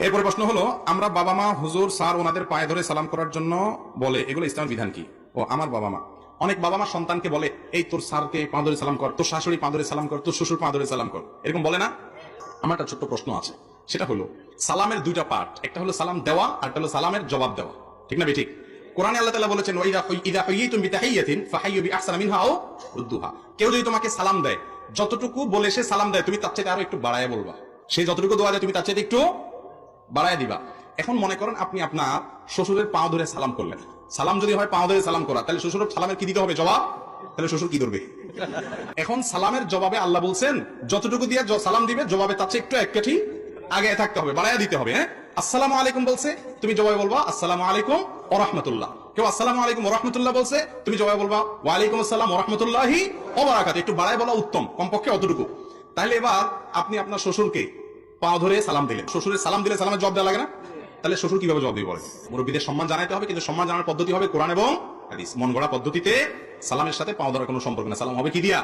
এরপরে প্রশ্ন হলো, আমরা বাবা মা হুজুর, স্যার, ওনাদের পায়ে ধরে সালাম করার জন্য বলে, এগুলো ইসলামের বিধান কি? ও, আমার বাবা মা অনেক বাবা মা সন্তানকে বলে, এই তোর স্যারকে পা ধরে সালাম কর, তোর শাশুড়ি পা ধরে সালাম কর, তোর শ্বশুর পা ধরে সালাম কর। এরকম বলে না? আমার একটা ছোট্ট প্রশ্ন আছে। সেটা হলো, সালামের দুইটা পার্ট, একটা হলো সালাম দেওয়া, আর একটা হলো সালামের জবাব দেওয়া। ঠিক না ঠিক কোরআনে আল্লাহ তাআলা বলেছেন ওয়াইদা ইদা হুইয়িতুম বিতাহিয়াতিন ফাহাইয়ু বিআহসানা মিনহা আও রুদ্দুহা কেউ যদি তোমাকে সালাম দেয়, যতটুকু বলে সে সালাম দেয়, তুমি তার চাইতে আরও একটু বাড়ায় বলবা। সে যতটুকু দোয়া দেয়, তুমি তার চাইতে একটু বাড়ায় দিবা। এখন মনে করেন আপনি আপনার শ্বশুরের পা ধরে সালাম করলেন। সালাম যদি হয়, পা ধরে সালাম করা। তাহলে শ্বশুরের সালামের কি দিতে হবে জবাব? তাহলে শ্বশুর কি করবে এখন সালামের জবাবে আল্লাহ বলছেন, যতটুকু দিয়ে সালাম দিবে, জবাবে তার চেয়ে একটু এক কাঠি আগে থাকতে হবে বাড়ায় দিতে হবে হ্যাঁ? আসসালামু আলাইকুম বলছে, তুমি জবাবে বলবা, আসসালামু আলাইকুম ও রহমতুল্লাহ। কেউ আসসালামু আলাইকুম ও রহমতুল্লাহ বলছে, তুমি জবাবে বলবা ওয়ালাইকুম আসসালাম ও রহমতুল্লাহি ও একটু বাড়ায় বলা উত্তম, কমপক্ষে অতটুকু। তাহলে এবার আপনি আপনার শ্বশুরকে পা ধরে সালাম দিলেন। শ্বশুরের সালাম দিলে সালামের জব দেওয়া লাগে না? তাহলে শ্বশুর কীভাবে জব দিবে বলে? মুরব্বীদের সম্মান জানাইতে হবে, কিন্তু সম্মান জানার পদ্ধতি হবে কোরআন এবং মন গড়া পদ্ধতিতে সালামের সাথে পাও ধরার কোনো সম্পর্ক না সালাম হবে কি দিয়া?